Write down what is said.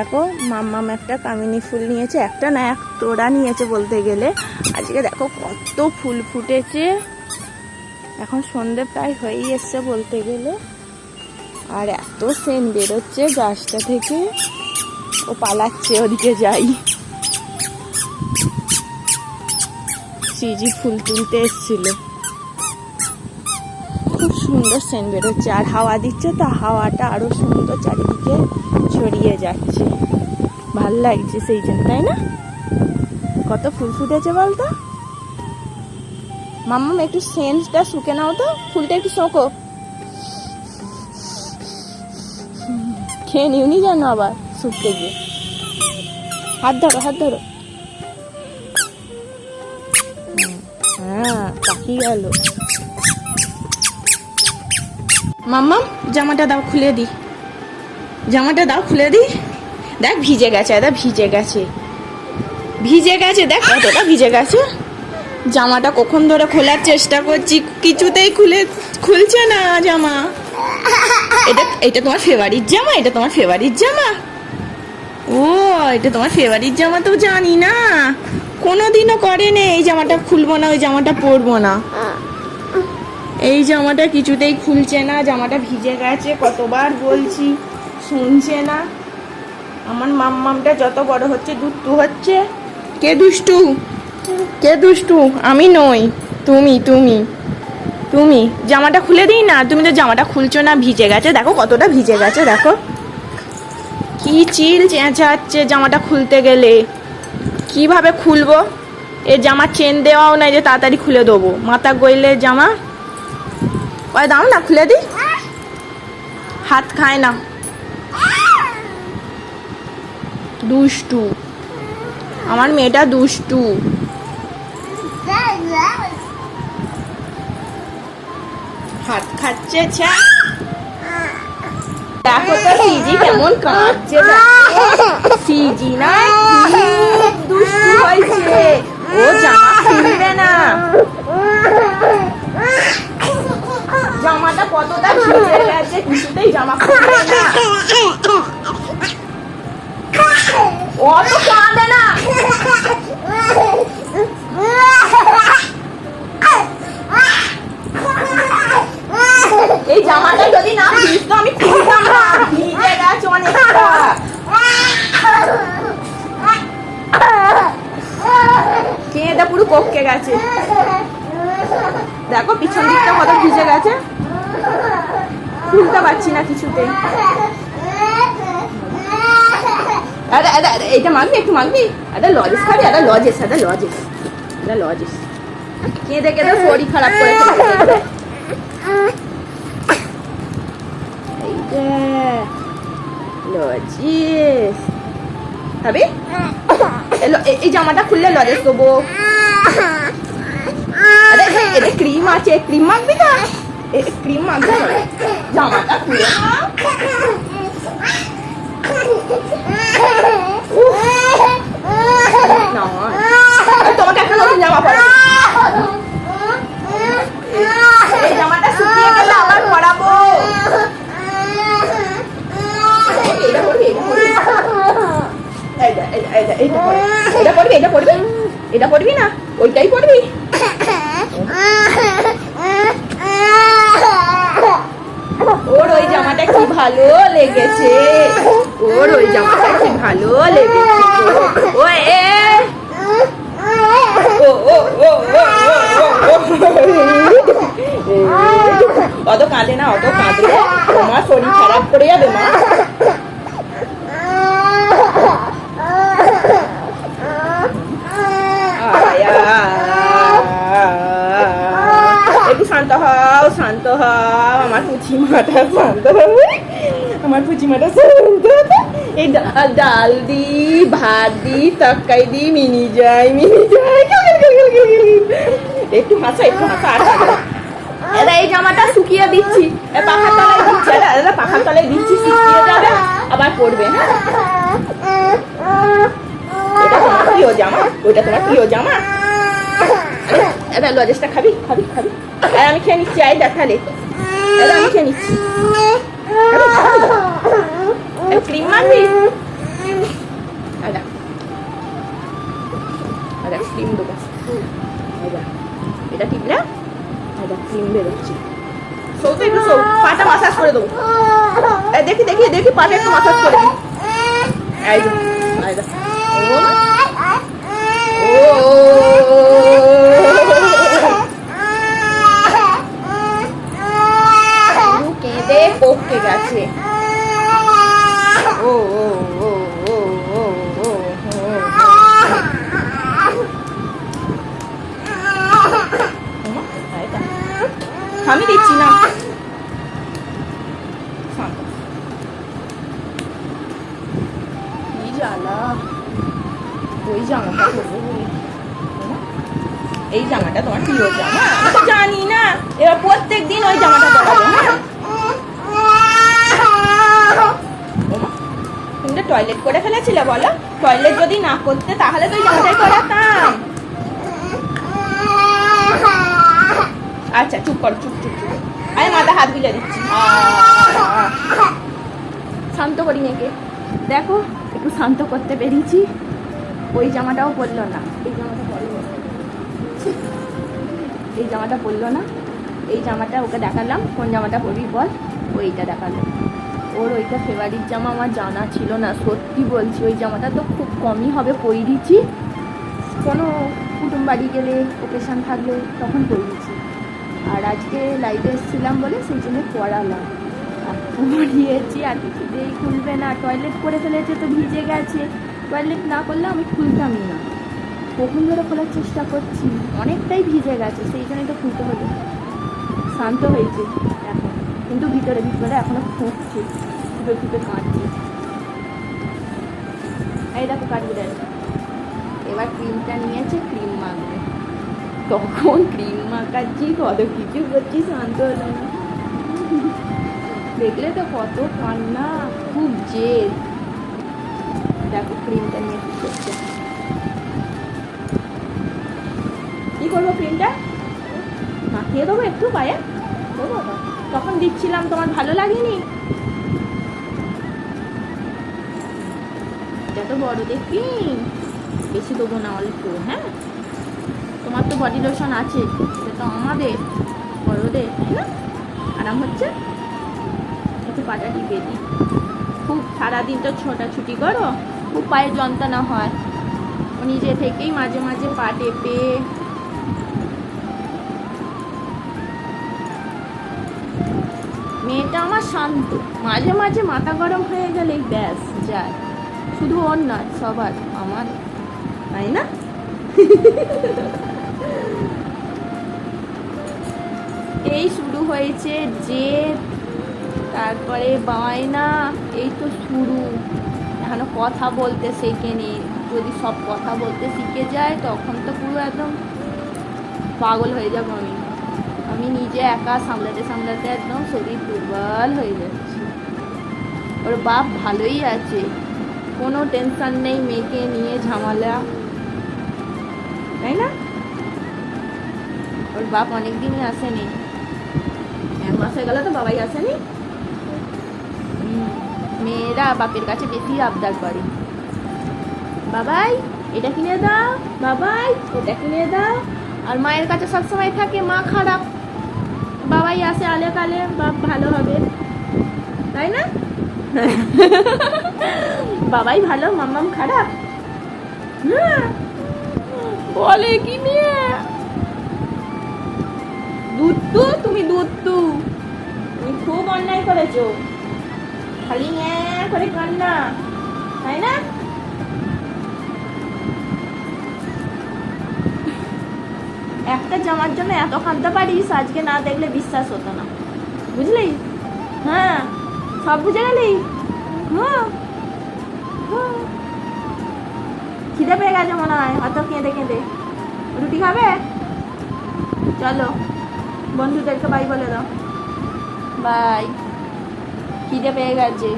দেখো, মাম্মাম একটা কামিনী ফুল নিয়েছে, একটা না এক তোড়া নিয়েছে বলতে গেলে। আজকে দেখো কত ফুল ফুটেছে। এখন সন্ধে প্রায় হয়েই এসছে বলতে গেলে। আর এত সেন বেরোচ্ছে গাছটা থেকে। ও পালাচ্ছে ওদিকে যাই। সিজি ফুল তুলতে এসছিল। সুন্দর সেন বেরোচ্ছে। আর হাওয়া দিচ্ছে তো হাওয়াটা আরও সুন্দর চারিদিকে ছড়িয়ে যাচ্ছে। ভালো লাগছে সেই জন্য তাই না? কত ফুল ফুটেছে বলতো? মাম্মাম, একটু সেন্সটা শুকে নাও তো। ফুলটা একটু শোকো। খেয়ে নিউনি জানো আবার শুকতে গিয়ে। হাত ধরো হাত ধরো। হ্যাঁ পাখি গেল। মাম্মা, জামাটা দাও, খুলে দি। জামাটা দাও, খুলে দি। দেখ, ভিজে গেছে দেখ ভিজে গেছে। ভিজে গেছে, দেখ, কতটা ভিজে গেছে। জামাটা কখন ধরে খোলার চেষ্টা করছি, কিছুতেই খুলে, খুলছে না জামা। এটা এটা তোমার ফেভারিট জামা, এটা তোমার ফেভারিট জামা। ও, এটা তোমার ফেভারিট জামা তো জানি না। কোনোদিনও করে নে, এই জামাটা খুলবো না, ওই জামাটা পরবো না। এই জামাটা কিছুতেই খুলছে না, জামাটা ভিজে গেছে, কতবার বলছি শুনছে না। আমার মাম্মামটা যত বড় হচ্ছে, দুষ্টু হচ্ছে। কে দুষ্টু? কে দুষ্টু? আমি নই। তুমি তুমি। তুমি, জামাটা খুলে দিই না? তুমি তো জামাটা খুলছো না, ভিজে গেছে। দেখো কতটা ভিজে গেছে, দেখো। কি চিল চেঁচাচ্ছে জামাটা খুলতে গেলে। কীভাবে খুলবো? এ জামা চেন দেওয়াও নাই যে তাড়াতাড়ি খুলে দেবো। মাথা গইলে জামা ওই দাও না, খুলে দি হাত খায় না। দুষ্টু। আমার মেয়েটা দুষ্টু। হাত খাচ্ছে দেখো তো, সিজি কেমন কাঁদছে সিজি না খুলতে পারছি না কিছুতে। আরে মাগবি, একটু মাগবি। আরে, লজেস খাবি, আরে, লজেস আরে লজেস। আরে, লজেস। কেঁদে কেঁদে শরীর খারাপ করে এই জামাটা খুললে লজেস দেবো। এতে ক্রিম আছে ক্রিম মাখবি না ক্রিম মাখবি না? জামাটা খুলে নাও। না আর তোমাকে একটা নতুন জামা পরাবো এই জামাটা শুকিয়ে গেলে আবার পরাবো এটা পরবি এটা পরবি এইটা, এইটা, এইটা, এইটা পরবি। এটা পরবি এটা পরবি এটা পরবি না ওইটাই পরবি ওর ওই জামাটা কি ভালো লেগেছে। ওর ওই জামাটা কি ভালো লেগেছে ও, এ অত কাঁদে না, অত কাঁদলে তোমার শরীর খারাপ করে যাবে, মা। একটু শান্ত হও শান্ত হও। আমার পুচি মাটা শান্ত হবে আমার পুচি মাটা এই ডাল দি, ভাত দি, তরকারি দি, মিনি যাই মিনি যাই। একটু হাসা একটু হাসা এরা এই জামাটা শুকিয়ে দিচ্ছি। পাখার তলায় দিচ্ছি, এরা পাখার তলায় দিচ্ছি, শুকিয়ে যাবে, আবার পড়বে হ্যাঁ? তোমার প্রিয় জামা ওটা তোমার প্রিয় জামা। এটা লজেসটা খাবি খাবি খাবি। আর আমি খেয়ে নিচ্ছি আই দেখালে এটা আমি খেয়ে নিচ্ছি। ক্রিম মারবি আরে ক্রিম দেবো এটা ঠিক না এটা ক্রিম বেরোচ্ছে সৌতে একটু সৌ পাটা মাসাজ করে দেবো দেখি দেখি দেখি পাটা একটু মাসাজ করে দিই আইদা আইদা ও ও কেঁদে পড়তে গেছে ও ও ও আমি দিচ্ছি না ওই জামাটা এই জামাটা তোমার প্রিয় জামা আমি জানি না এবার প্রত্যেক দিন ওই জামাটা পরাবো হ্যাঁ তুমি টয়লেট করে ফেলেছিলে বলো? টয়লেট যদি না করতে, তাহলে তো ওই জামাটাই পরাতাম আচ্ছা চুপ কর, চুপ চুপ চুপ। আমি মাথা হাত বুলে দিচ্ছি। শান্ত করি মেয়েকে। দেখো, একটু শান্ত করতে পেরেছি ওই জামাটাও পরলো না। এই জামাটা পরলো এই জামাটা পরলো না। এই জামাটা ওকে দেখালাম। কোন জামাটা পরবি বল? ওইটা দেখালাম ওর ওইটা ফেভারিট জামা আমার জানা ছিল না, সত্যি বলছি, ওই জামাটা তো খুব কমই হবে পরে দিচ্ছি। কোনো কুটুম বাড়ি গেলে ওকেশান থাকলে তখন পরে আর আজকে লাইভে এসেছিলাম বলে সেই জন্য পড়ালাম পড়িয়েছি আর কিছুতেই খুলবে না। টয়লেট করে ফেলেছে তো ভিজে গেছে। টয়লেট না করলে আমি খুলতামই না। কখন ধরে খোলার চেষ্টা করছি, অনেকটাই ভিজে গেছে, সেই জন্যই তো খুলতে হলো। শান্ত হয়েছে। কিন্তু ভিতরে ভিতরে এখনও ফুটছে। ফুটে ফুটে কাঁদছে। এই দেখো কাটবে এবার ক্রিমটা নিয়েছে ক্রিম মাখবে। তখন ক্রিম মাখাচ্ছি, কত কিছু করছি, শান্ত হলো না দেখলে তো কত কান্না, খুব জেদ। দেখো ক্রিমটা নিয়ে কি করছে। কি করব ক্রিমটা মাখিয়ে দেবো একটু পায়ে? দেবো? তখন দিচ্ছিলাম, তোমার ভালো লাগেনি? এটা তো বড়দের ক্রিম বেশি দেবো না, অল্প হ্যাঁ? তোমার তো বডি লোশন আছে, এটা তো আমাদের, বড়দের তাই না আরাম হচ্ছে? একটু পাটা টিপে দিই। খুব সারাদিন তো ছোটাছুটি করো, খুব পায়ে যন্ত্রণা হয়। নিজে থেকেই মাঝে মাঝে পা টেপে মেয়েটা আমার শান্ত। মাঝে মাঝে মাথা গরম হয়ে গেলেই ব্যাস, যায়। শুধু ওর নয়, সবার, আমার। তাই না? এই শুরু হয়েছে যে তারপরে বায়না, এই তো শুরু। এখনও কথা বলতে শেখেনি। যদি সব কথা বলতে শিখে যায়, তখন তো পুরো একদম পাগল হয়ে যাব আমি। আমি নিজে একা সামলাতে সামলাতে একদম শরীর দুর্বল হয়ে যাচ্ছে। ওর বাপ ভালোই আছে। কোনো টেনশন নেই, মেয়েকে নিয়ে ঝামেলা। তাই না? ওর বাপ অনেক দিনই আসেনি। এক মাস হয়ে গেল তো বাবাই আসেনি। মেয়েরা বাপের কাছে বেশি আবদার করে। বাবাই, এটা কিনে দাও। বাবাই ওটা কিনে দাও। আর মায়ের কাছে সবসময় থাকে, মা খারাপ। বাবাই আসে আলে কালে বাপ ভালো হবে। তাই না? বাবাই ভালো মাম্মাম খারাপ? হ্যাঁ। বলে কি মেয়ে দুত্তু তুমি দুত্তু তুমি খুব অন্যায় করেছ। খালি করে কান্না। তাই না? একটা জামার জন্য এত কাঁদতে পারিস আজকে না দেখলে বিশ্বাস হতো না। বুঝলি? হ্যাঁ সব বুঝে গেলি? হ্যাঁ হ্যাঁ। খিদে পেয়ে গেছে মনে হয় অত কেঁদে কেঁদে। রুটি খাবে? চলো, বন্ধুদেরকে বাই বলে দাও। বাই খিদে পেয়ে গেছে।